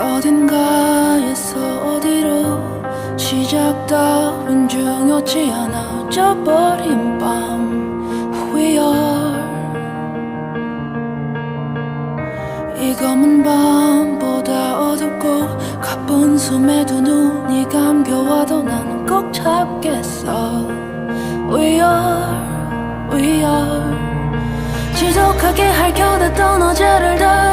어딘가에서 어디로 시작 따윈 중요치 않아 져버린 밤 We are 이 검은 밤보다 어둡고 가쁜 숨에 두 눈이 감겨와도 나는 꼭 잡겠어. We are, we are 지독하게 핥혀댔던 어제를 다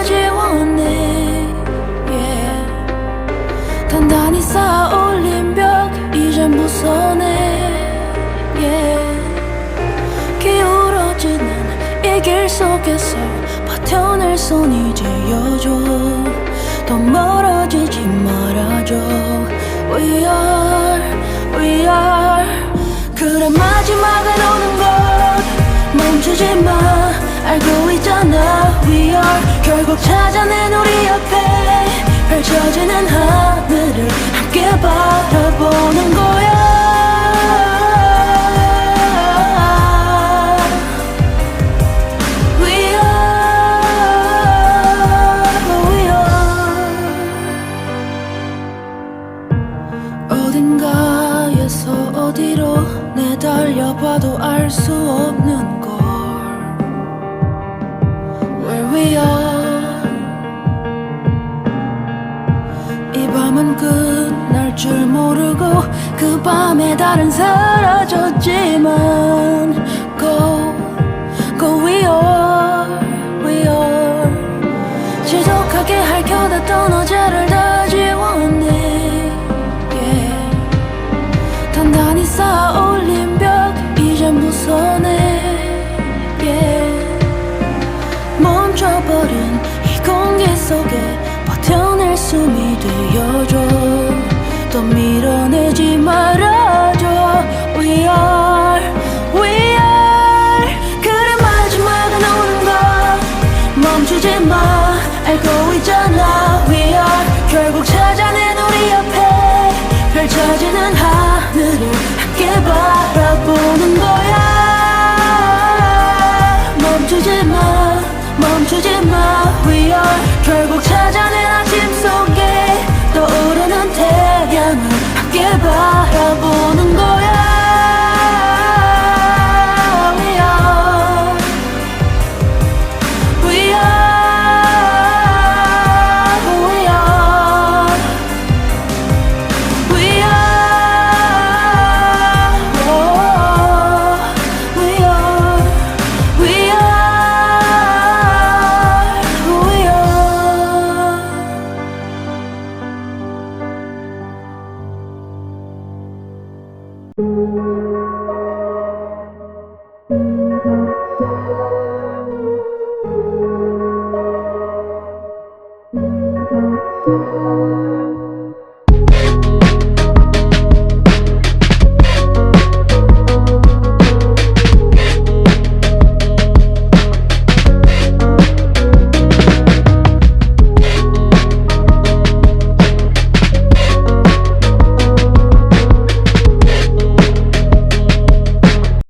손이 지어줘. 더 멀어지지 말아줘. We are, we are. 그래 마지막은 오는 것 멈추지 마. 알고 있잖아 We are. 결국 찾아낸 우리 앞에 펼쳐지는 하늘을 함께 바라보는 거야 내달려봐도 알 수 없는 걸. Where we are. 이 밤은 끝날 줄 모르고 그 밤의 달은 사라졌지만 Go, go we are, we are. 지독하게 핥혀댔던 어제를 버린 이 공기 속에 버텨낼 숨이 되어줘. 더 밀어내지 말아줘. We are, we are. 그래 마지막은 오는 것 멈추지 마. 알고 있잖아. We are. 결국 찾아낸 우리 앞에 펼쳐지는 하늘을 함께 바라보는 거야. 멈추지 마 멈추지 마. We are. 결국 찾아낸